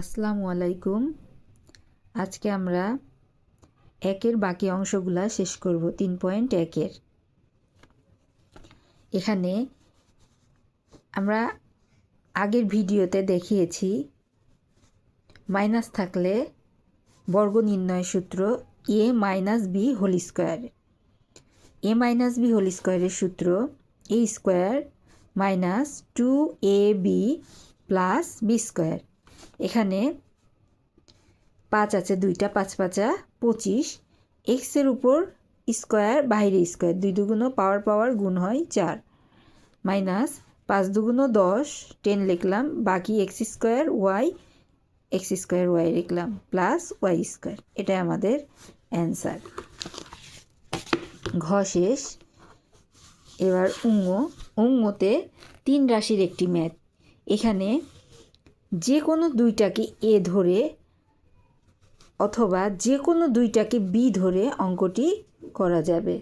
আসসালামু আলাইকুম। আজকে আমরা একের বাকি অংশগুলা শেষ করব, তিন পয়েন্ট একের। এখানে আমরা আগের ভিডিওতে দেখিয়েছি, মাইনাস থাকলে বর্গ নির্ণয় সূত্র A minus B whole square. A minus B whole স্কোয়ারের সূত্র A square minus two A B plus B square. এখানে পাঁচ আছে, দুইটা পাঁচ পাঁচা, পঁচিশ। এক্সের উপর স্কোয়ার বাইরে স্কোয়ার দুই দুগুণ পাওয়ার পাওয়ার গুণ হয় চার। মাইনাস পাঁচ দুগুণ দশ টেন লিখলাম, বাকি X square Y X square Y লিখলাম প্লাস ওয়াই স্কোয়ার এটাই আমাদের অ্যান্সার ঘ শেষ। এবার উঙ্গ। উঙ্গতে তিন রাশির একটি ম্যাথ এখানে যে কোনো দুইটাকে এ ধরে অথবা যে কোনো দুইটাকে বি ধরে অঙ্কটি করা যাবে।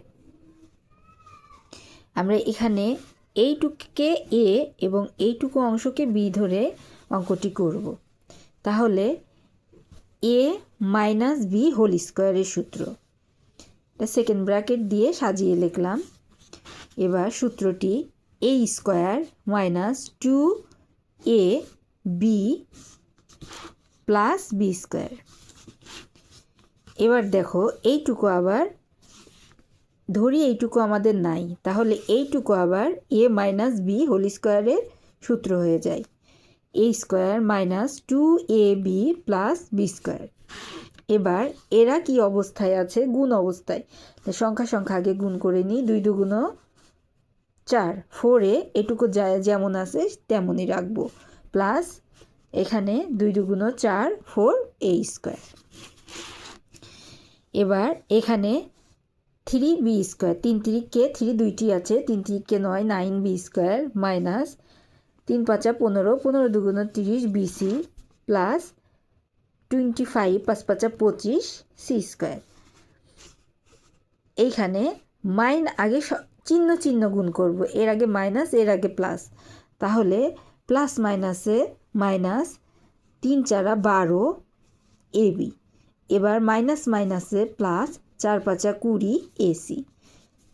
আমরা এখানে এইটুকুকে এ এবং এইটুকু অংশকে বি ধরে অঙ্কটি করব। তাহলে এ মাইনাস বি হোল স্কোয়ারের সূত্র। এটা সেকেন্ড ব্র্যাকেট দিয়ে সাজিয়ে লিখলাম। এবার সূত্রটি A square minus two A B plus B square এবার দেখো, এইটুকু আবার, ধরি এইটুকু আমাদের নাই, তাহলে এইটুকু আবার এ মাইনাস বি হোল স্কোয়ারের সূত্র হয়ে যায়। A square minus two A B plus B square এবার এরা কি অবস্থায় আছে? গুণ অবস্থায়। সংখ্যা সংখ্যা আগে গুণ করে নিই। দুই দুগুণ চার। ফোরে এটুকু যায় যেমন আছে, তেমনই রাখব। প্লাস এখানে দুই দুগুণ চার ফোর এ স্কোয়ার। এবার এখানে থ্রি বি স্কোয়ার, তিন তিরিককে থ্রি দুইটি আছে, তিন তিরিককে নয়, নাইন বি স্কোয়ার মাইনাস তিন পাঁচা পনেরো পনেরো দুগুণ তিরিশ বিসি প্লাস টোয়েন্টি ফাইভ পাঁচ পাঁচা পঁচিশ সি স্কোয়ার। এইখানে মাইন আগে চিহ্ন চিহ্ন গুণ করব, এর আগে মাইনাস, এর আগে প্লাস। তাহলে প্লাস মাইনাসে মাইনাস তিন চারা বারো এবি এবার মাইনাস মাইনাসে প্লাস চার পাঁচা কুড়ি এসি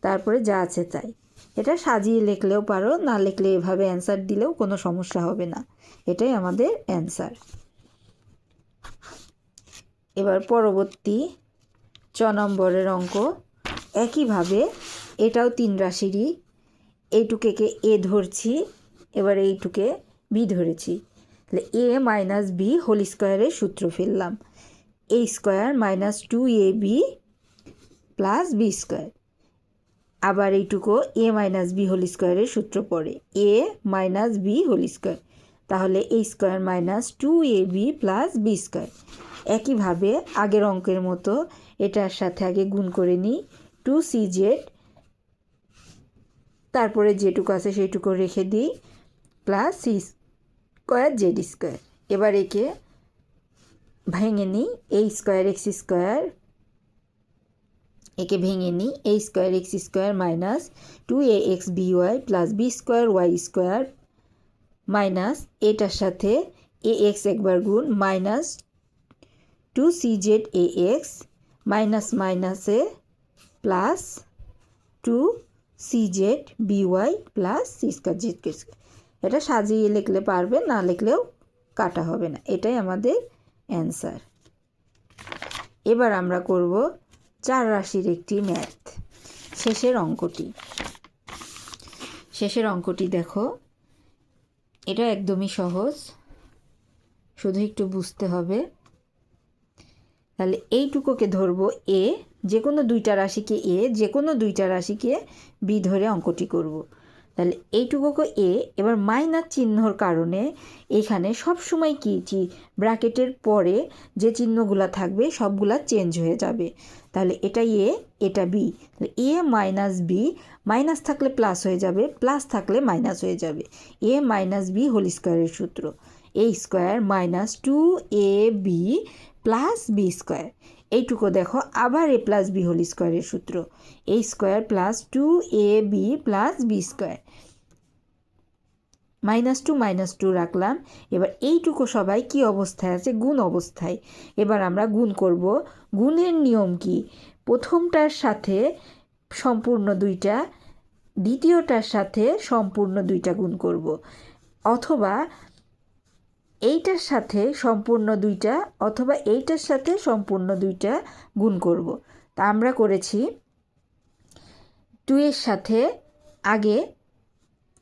তারপরে যা আছে তাই। এটা সাজিয়ে লিখলেও পারো, না লিখলে এভাবে অ্যান্সার দিলেও কোনো সমস্যা হবে না। এটাই আমাদের অ্যান্সার এবার পরবর্তী চ নম্বরের অঙ্ক। একইভাবে এটাও তিন রাশিরই। এইটুকেকে এ ধরছি, এবার এইটুকে বি ধরেছি। তাহলে এ মাইনাস বি হোল স্কোয়ারের সূত্র ফেললাম। A square minus two A B plus B square আবার এইটুকু এ মাইনাস বি হোল স্কোয়ারের সূত্র পড়ে। A minus B whole square তাহলে A square minus two A B plus B square একইভাবে আগের অঙ্কের মতো এটার সাথে আগে গুণ করে নিই। টু সি জেড তারপরে যেটুকু আছে সেইটুকু রেখে দিই। Plus C square Z square এবার একে ভেঙে নিই এই স্কোয়ার এক্স স্কোয়ার একে ভেঙে নিই A square X square minus two A X B Y plus B square Y square minus এটার সাথে এ এক্স একবার গুণ minus two C Z A X minus মাইনাসে plus two C Z B Y plus C square Z এটা সাজিয়ে লিখলে পারবে, না লিখলেও কাটা হবে না। এটাই আমাদের অ্যান্সার এবার আমরা করব চার রাশির একটি ম্যাথ শেষের অঙ্কটি। শেষের অঙ্কটি দেখো। এটা একদমই সহজ। শুধু একটু বুঝতে হবে। তাহলে এইটুকুকে ধরবো এ যে কোনো দুইটা রাশিকে এ যে কোনো দুইটা রাশিকে বি ধরে অঙ্কটি করব। তাহলে এইটুকুকে এ, এবার মাইনাস চিহ্নর কারণে এখানে সব সময় কী চি ব্র্যাকেটের পরে যে চিহ্নগুলো থাকবে সবগুলা চেঞ্জ হয়ে যাবে। তাহলে এটা এ, এটা বি। তাহলে এ মাইনাস বি, মাইনাস থাকলে প্লাস হয়ে যাবে, প্লাস থাকলে মাইনাস হয়ে যাবে। এ মাইনাস বি হোল স্কোয়ারের সূত্র। A square minus two A B plus B square. এইটুকু দেখো, আবার এ প্লাস বি হোল স্কোয়ারের সূত্র। A square plus two A B plus B square minus two minus two রাখলাম। এবার এইটুকু সবাই কি অবস্থায় আছে? গুণ অবস্থায়। এবার আমরা গুণ করব। গুণের নিয়ম কি? প্রথমটার সাথে সম্পূর্ণ দুইটা, দ্বিতীয়টার সাথে সম্পূর্ণ দুইটা গুণ করব। অথবা এইটার সাথে সম্পূর্ণ দুইটা অথবা এইটার সাথে সম্পূর্ণ দুইটা গুণ করব। তা আমরা করেছি টু এর সাথে আগে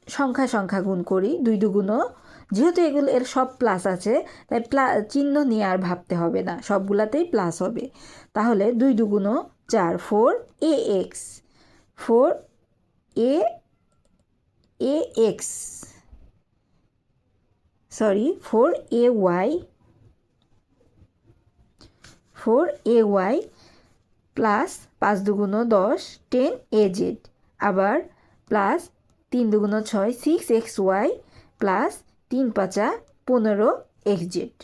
সংখ্যা সংখ্যা গুণ করি, দুই দুগুণও যেহেতু এগুলো এর সব প্লাস আছে, তাই প্লা চিহ্ন নিয়ে আর ভাবতে হবে না, সবগুলাতেই প্লাস হবে। তাহলে দুই দুগুণও চার four A X four A A X sorry four A Y four A Y plus পাঁচ দুগুণ দশ টেন এ জেড আবার প্লাস তিন দুগুণ ছয় সিক্স এক্স ওয়াই প্লাস তিন পাঁচা পনেরো এক্স জেড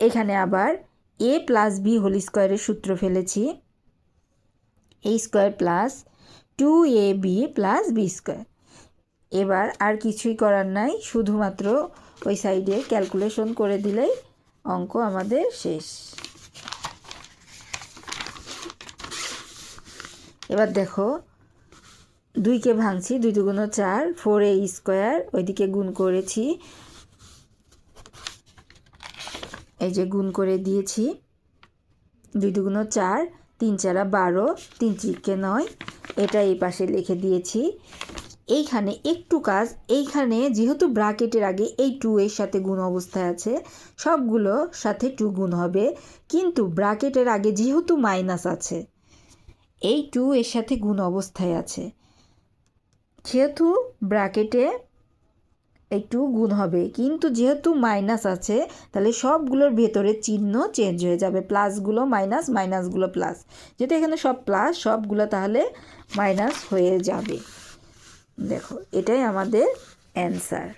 এখানে আবার এ প্লাস বি হোল স্কোয়ারের সূত্র ফেলেছি। A square plus two A B plus B square এবার আর কিছুই করার নাই, শুধুমাত্র ওই সাইডে ক্যালকুলেশন করে দিলেই অঙ্ক আমাদের শেষ। এবার দেখো, দুইকে ভাঙছি, দুই দুগুণ চার ফোর এ স্কোয়ার ওইদিকে গুণ করেছি। এই যে গুণ করে দিয়েছি, দুই দুগুণ চার, তিন চারা বারো, তিন চিকে নয়, এটা এই পাশে লিখে দিয়েছি। এইখানে একটু কাজ, এইখানে যেহেতু ব্রাকেটের আগে এই টু এর সাথে গুণ অবস্থায় আছে, সবগুলো সাথে টু গুণ হবে, কিন্তু ব্রাকেটের আগে যেহেতু মাইনাস আছে, এই টু এর সাথে গুণ অবস্থায় আছে। যেহেতু ব্র্যাকেটে এই টু গুণ হবে, কিন্তু যেহেতু মাইনাস আছে, তাহলে সবগুলোর ভেতরে চিহ্ন চেঞ্জ হয়ে যাবে, প্লাসগুলো মাইনাস, মাইনাসগুলো প্লাস। যেহেতু এখানে সব প্লাস, সবগুলো তাহলে মাইনাস হয়ে যাবে। দেখো এটাই আমাদের অ্যান্সার